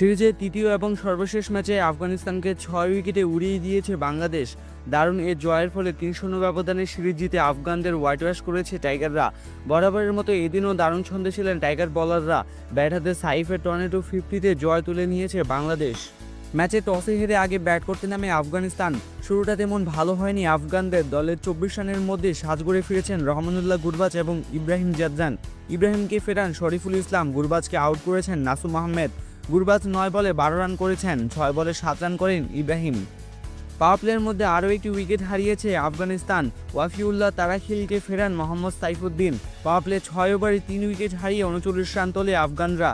সিরিজের তৃতীয় এবং সর্বশেষ ম্যাচে আফগানিস্তানকে ছয় উইকেটে উড়িয়ে দিয়েছে বাংলাদেশ। দারুণ এ জয়ের ফলে তিন শূন্য ব্যবধানে সিরিজ জিতে আফগানদের হোয়াইট ওয়াশ করেছে টাইগাররা। বরাবরের মতো এদিনও দারুণ ছন্দে ছিলেন টাইগার বলাররা। ব্যাট হাতে সাইফের টর্নেটো ফিফটিতে জয় তুলে নিয়েছে বাংলাদেশ। ম্যাচে টসে হেরে আগে ব্যাট করতে নামে আফগানিস্তান। শুরুটা তেমন ভালো হয়নি আফগানদের। দলের চব্বিশ রানের মধ্যে সাজগড়ে ফিরেছেন রহমানুল্লাহ গুরবাজ এবং ইব্রাহিম জাদজান। ইব্রাহিমকে ফেরান শরীফুল ইসলাম। গুরবাজকে আউট করেছেন নাসুম আহমেদ। গুরবাজ নয় বলে বারো রান করেছেন, ছয় বলে সাত রান করেন ইব্রাহিম। পাওয়ার প্লের মধ্যে আরও একটি উইকেট হারিয়েছে আফগানিস্তান। ওয়াফিউল্লাহ তারাখিলকে ফেরান মোহাম্মদ সাইফুদ্দিন। পাওয়ার প্লে ছয় ওভারে তিন উইকেট হারিয়ে উনচল্লিশ রান তোলে আফগানরা।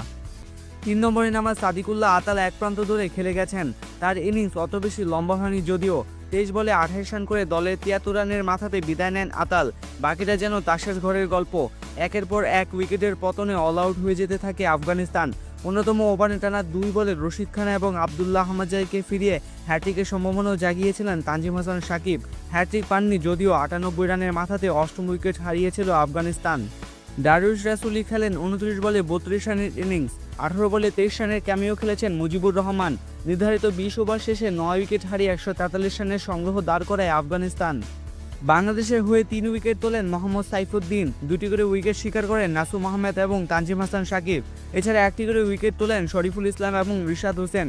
তিন নম্বরে নামা সাদিকুল্লাহ আতাল এক প্রান্ত ধরে খেলে গেছেন। তার ইনিংস অত বেশি লম্বা হয়নি যদিও। তেইশ বলে আঠাইশ রান করে দলের তিয়াত্তর রানের মাথাতে বিদায় নেন আতাল। বাকিটা যেন তাসের ঘরের গল্প। একের পর এক উইকেটের পতনে অল আউট হয়ে যেতে থাকে আফগানিস্তান। অন্যতম ওভারে টানা দুই বলে রশিদ খান এবং আবদুল্লাহ আহমদজাইকে ফিরিয়ে হ্যাট্রিকের সম্ভাবনাও জাগিয়েছিলেন তানজিম হাসান সাকিব। হ্যাট্রিক পাননি, যদিও আটানব্বই রানের মাথাতে অষ্টম উইকেট হারিয়েছিল আফগানিস্তান। দারুশ রাসুলি খেলেন উনত্রিশ বলে বত্রিশ রানের ইনিংস, আঠারো বলে তেইশ রানের ক্যামিও খেলেছেন মুজিবুর রহমান। নির্ধারিত বিশ ওভার শেষে নয় উইকেট হারিয়ে একশো তেতাল্লিশ রানের সংগ্রহ দাঁড় করায় আফগানিস্তান। বাংলাদেশের হয়ে তিন উইকেট তোলেন মোহাম্মদ সাইফুদ্দিন। দুটি করে উইকেট শিকার করেন নাসুম আহমেদ এবং তানজিম হাসান সাকিব। এছাড়া একটি করে উইকেট তোলেন শরীফুল ইসলাম এবং রিশাদ হোসেন।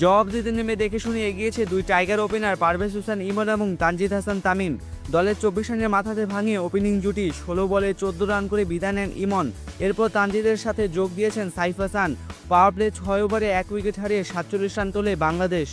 জবাব দিতে নেমে দেখে শুনে এগিয়েছে দুই টাইগার ওপেনার পারভেজ হোসেন ইমন এবং তানজিদ হাসান তামিম। দলের চব্বিশ রানের মাথাতে ভাঙিয়ে ওপেনিং জুটি। ষোলো বলে চোদ্দ রান করে বিদায় নেন ইমন। এরপর তানজিদের সাথে যোগ দিয়েছেন সাইফ হাসান। পাওয়ার প্লে ছয় ওভারে এক উইকেট হারিয়ে সাতচল্লিশ রান তোলে বাংলাদেশ।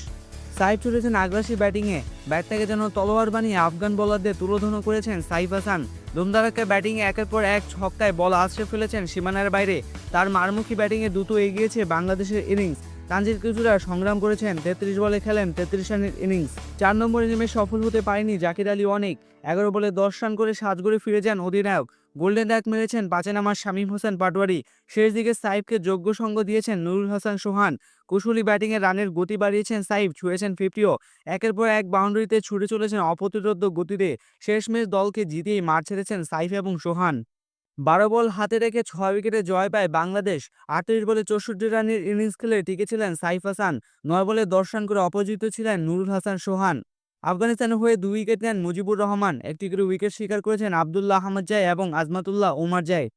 সাইফ চলেছেন আগ্রাসী ব্যাটিংয়ে ব্যাটটাকে যেন তলোয়ার বানিয়ে আফগান বোলারদের তুলোধনো করেছেন সাইফ হাসান। ধুমধারাক্কা ব্যাটিংয়ে একের পর এক ছক্কায় বল আছড়ে ফেলেছেন সীমানার বাইরে। তার মারমুখী ব্যাটিংয়ে দ্রুত এগিয়েছে বাংলাদেশের ইনিংস। তানজির কিছুটা সংগ্রাম করেছেন, তেত্রিশ বলে খেলেন, তেত্রিশ রানের ইনিংস। চার নম্বরে নেমে সফল হতে পারেনি জাকির আলী অনেক। এগারো বলে দশ রান করে সাজগড়ে ফিরে যান অধিনায়ক। গোল্ডেন ডাক মেরেছেন পাঁচে নামার শামীম হোসেন পাটোয়ারি। শেষ দিকে সাইফকে যোগ্য সঙ্গ দিয়েছেন নুরুল হাসান সোহান। কুশলী ব্যাটিংয়ে রানের গতি বাড়িয়েছেন সাইফ, ছুঁয়েছেন ফিফটিও একের পর এক বাউন্ডারিতে ছুটে চলেছেন অপ্রতিরোধ গতিতে। শেষমেশ দলকে জিতেই মার ছেড়েছেন সাইফ এবং সোহান। বারো বল হাতে রেখে ছয় উইকেটে জয় পায় বাংলাদেশ। আটত্রিশ বলে চৌষট্টি রানের ইনিংস খেলে টিকেছিলেন সাইফ হাসান। নয় বলে দশ রান করে অপরাজিত ছিলেন নুরুল হাসান সোহান। আফগানিস্তানের হয়ে দুই উইকেট নেন মুজিবুর রহমান। একটি করে উইকেট শিকার করেছেন আবদুল্লাহ আহমদ জায় এবং আজমাতুল্লাহ ওমার জায়